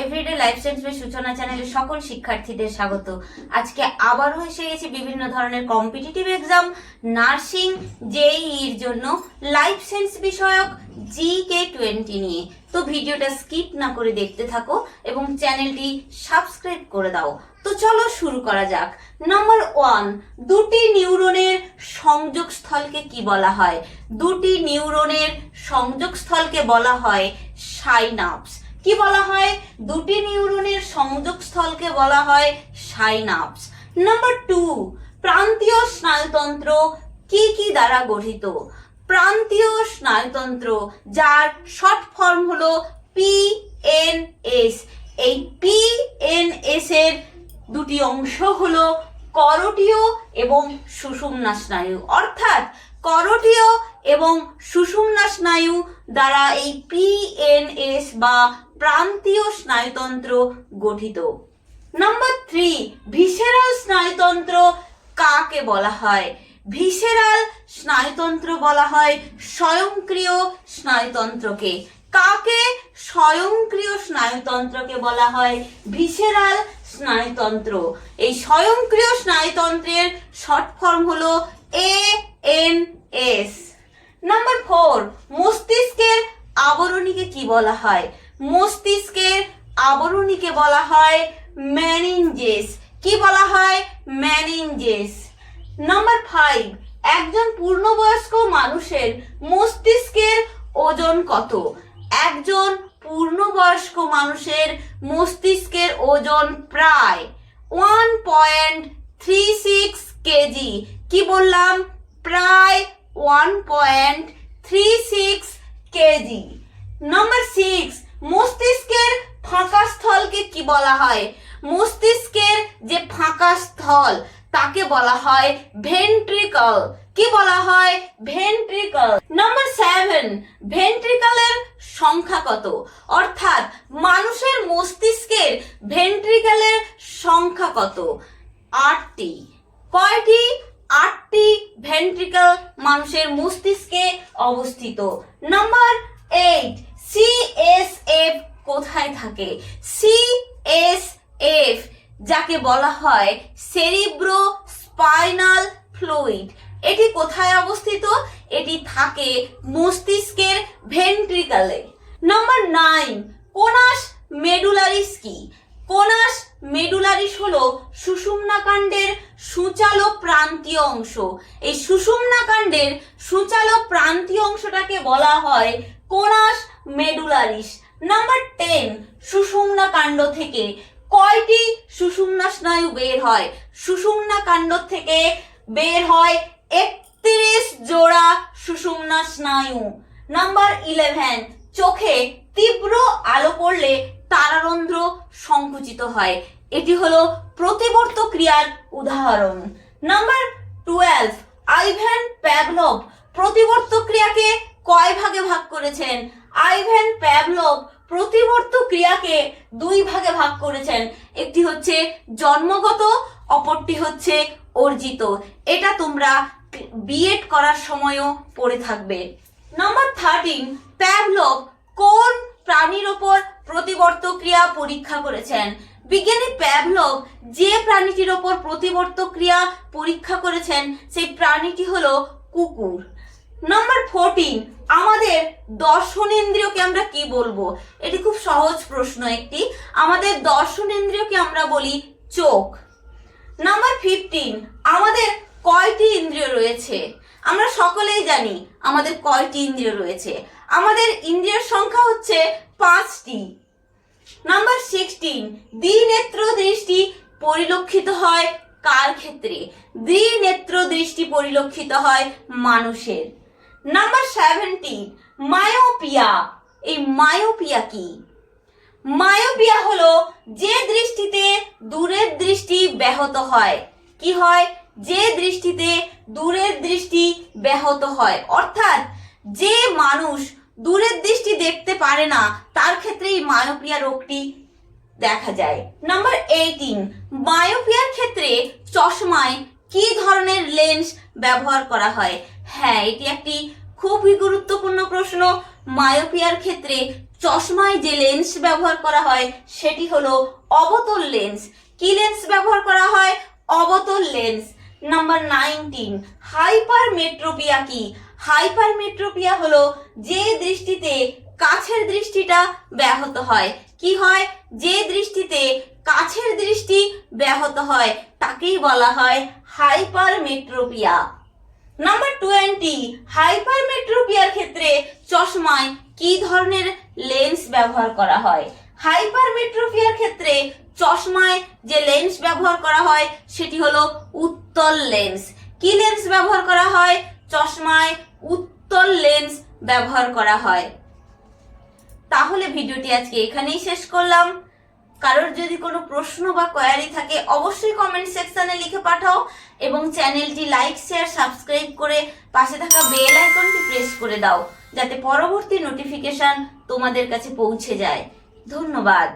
Everyday life science সূচনা চ্যানেলের সকল শিক্ষার্থীদের স্বাগত। আজকে আবারও এসে গেছি বিভিন্ন ধরনের কম্পিটিটিভ এক্সাম নার্সিং জেইর জন্য লাইফ সায়েন্স বিষয়ক জি কে টোয়েন্টি নিয়ে। তো ভিডিওটা স্কিপ না করে দেখতে থাকো এবং চ্যানেলটি সাবস্ক্রাইব করে দাও। তো চলো শুরু করা যাক। নাম্বার ওয়ান দুটি নিউরনের সংযোগস্থলকে কি বলা হয়? দুটি নিউরনের সংযোগস্থলকে বলা হয় সাইনাপস। কি বলা হয়? দুটি নিউরনের সংযোগস্থলকে বলা হয় সাইনাপস। নাম্বার টু প্রান্তীয় স্নায়ুতন্ত্র কি কি দ্বারা গঠিত? প্রান্তীয় স্নায়ুতন্ত্র, যার শর্ট ফর্ম হলো পিএনএস এই পিএনএস এর দুটি অংশ হলো করটীয় এবং সুষুম্না স্নায়ু। অর্থাৎ এবং সুষুম্না স্নায়ু দ্বারা এই পিএনএস বা প্রান্তীয় স্নায়ুতন্ত্র গঠিত। নাম্বার থ্রি ভিসেরাল স্নায়ুতন্ত্র কাকে বলা হয়? ভিসেরাল স্নায়ুতন্ত্র বলা হয় স্বয়ংক্রিয় স্নায়ুতন্ত্রকে। কাকে স্বয়ংক্রিয় স্নায়ুতন্ত্রকে বলা হয়? ভিসেরাল স্নায়ুতন্ত্র। এই স্বয়ংক্রিয় স্নায়ুতন্ত্রের শর্ট ফর্ম হলো A N S number four মস্তিষ্কের আবরণীকে কি বলা হয়? মস্তিষ্কের আবরণীকে বলা হয় ম্যানিনজেস কি বলা হয়? ম্যানিনজেস নাম্বার ফাইভ একজন পূর্ণবয়স্ক মানুষের মস্তিষ্কের ওজন কত? একজন পূর্ণবয়স্ক মানুষের মস্তিষ্কের ওজন প্রায় one point three six kg. কি বললাম? প্রায় one point three six kg number six মস্তিষ্কের ফাঁকা স্থলকে কি বলা হয়? মস্তিষ্কের যে ফাঁকা স্থল, তাকে বলা হয় ভেন্ট্রিকল কি বলা হয়? ভেন্ট্রিকল নাম্বার সেভেন ভেন্ট্রিকলের সংখ্যা কত? অর্থাৎ মানুষের মস্তিষ্কের ভেন্ট্রিকলের সংখ্যা কত? আটটি। কয়টি? আটটি ভেন্ট্রিকল মানুষের মস্তিষ্কে অবস্থিত। নাম্বার এইট সিএসএফ কোথায় থাকে? সিএসএফ যাকে বলা হয় সেরিব্রো স্পাইনাল ফ্লুইড এটি কোথায় অবস্থিত? এটি থাকে মস্তিষ্কের ভেন্ট্রিকালে নাম্বার নাইন কোনাস মেডুলারিস কি? কোনাস মেডুলারিস হলো সুষুম্নাকাণ্ডের সূচালো প্রান্তীয় অংশ। এই সুষুম্নাকাণ্ডের সূচালো প্রান্তীয় অংশটাকে বলা হয় কোনাস মেডুলারিস। নাম্বার টেন সুষুম্না কাণ্ড থেকে কয়টি সুষুম্না স্নায়ু বের হয়? সুষুম্না কাণ্ড থেকে বের হয় একত্রিশ জোড়া সুষুম্না স্নায়ু নাম্বার ইলেভেন, চোখে তীব্র আলো পড়লে তারারন্ধ্র সংকুচিত হয়। এটি হলো প্রতিবর্ত ক্রিয়ার উদাহরণ। নাম্বার টুয়েলভ আইভ্যান প্যাভলভ প্রতিবর্ত ক্রিয়াকে কয় ভাগে ভাগ করেছেন? আইভ্যান প্যাভলভ প্রতিবর্ত ক্রিয়াকে দুই ভাগে ভাগ করেছেন। একটি হচ্ছে জন্মগত, অপরটি হচ্ছে অর্জিত। এটা তোমরা বিএড করার সময়ও পড়ে থাকবে। নাম্বার থার্টিন, প্যাভলভ কোন প্রাণীর ওপর প্রতিবর্ত ক্রিয়া পরীক্ষা করেছেন? বিজ্ঞানী প্যাভলভ যে প্রাণীটির ওপর প্রতিবর্ত ক্রিয়া পরীক্ষা করেছেন, সেই প্রাণীটি হলো কুকুর। নাম্বার ফোরটিন আমাদের দর্শনেন্দ্রিয়কে আমরা কি বলব? এটি খুব সহজ প্রশ্ন একটি। আমাদের দর্শনেন্দ্রিয়কে আমরা বলি চোখ। নাম্বার ফিফটিন আমাদের কয়টি ইন্দ্রিয় রয়েছে? আমরা সকলেই জানি আমাদের কয়টি ইন্দ্রিয় রয়েছে। আমাদের ইন্দ্রিয়ের সংখ্যা হচ্ছে পাঁচটি। নাম্বার সিক্সটিন দ্বিনেত্র দৃষ্টি পরিলক্ষিত হয় কার ক্ষেত্রে দ্বিনেত্র দৃষ্টি পরিলক্ষিত হয় মানুষের নাম্বার সেভেন্টিন মায়োপিয়া এই মায়োপিয়া কি মায়োপিয়া হলো যে দৃষ্টিতে দূরের দৃষ্টি ব্যাহত হয়। কি হয়? যে দৃষ্টিতে দূরের দৃষ্টি ব্যাহত হয়। অর্থাৎ যে মানুষ দূরের দৃষ্টি দেখতে পারে না, তার ক্ষেত্রে এই মায়োপিয়া রোগটি দেখা যায়। নাম্বার এইটিন মায়োপিয়ার ক্ষেত্রে চশমায় কি ধরনের লেন্স ব্যবহার করা হয়? হ্যাঁ এটি একটি খুবই গুরুত্বপূর্ণ প্রশ্ন। মায়োপিয়ার ক্ষেত্রে চশমায় যে লেন্স ব্যবহার করা হয়, সেটি হলো অবতল লেন্স। কি লেন্স ব্যবহার করা হয়? অবতল lens. Number nineteen hypermetropia কি? হাইপার মেট্রোপিয়া হলো যে দৃষ্টিতে কাছের দৃষ্টিটা ব্যাহত হয়। কি হয়? যে দৃষ্টিতে কাছের দৃষ্টি ব্যাহত হয়, তাকেই বলা হয় হাইপারমেট্রোপিয়া। নাম্বার টোয়েন্টি হাইপারমেট্রোপিয়ার ক্ষেত্রে চশমায় কি ধরনের লেন্স ব্যবহার করা হয়? হাইপারমেট্রোপিয়ার ক্ষেত্রে চশমায় যে লেন্স ব্যবহার করা হয়, সেটি হলো উত্তল লেন্স। কি লেন্স ব্যবহার করা হয়? চশমায় উত্তল লেন্স ব্যবহার করা হয়। তাহলে ভিডিওটি আজকে এখানেই শেষ করলাম। কারোর যদি কোনো প্রশ্ন বা কোয়ারি থাকে, অবশ্যই কমেন্ট সেকশনে লিখে পাঠাও এবং চ্যানেলটি লাইক শেয়ার সাবস্ক্রাইব করে পাশে থাকা বেল আইকনটি প্রেস করে দাও, যাতে পরবর্তী নোটিফিকেশন তোমাদের কাছে পৌঁছে যায়। ধন্যবাদ।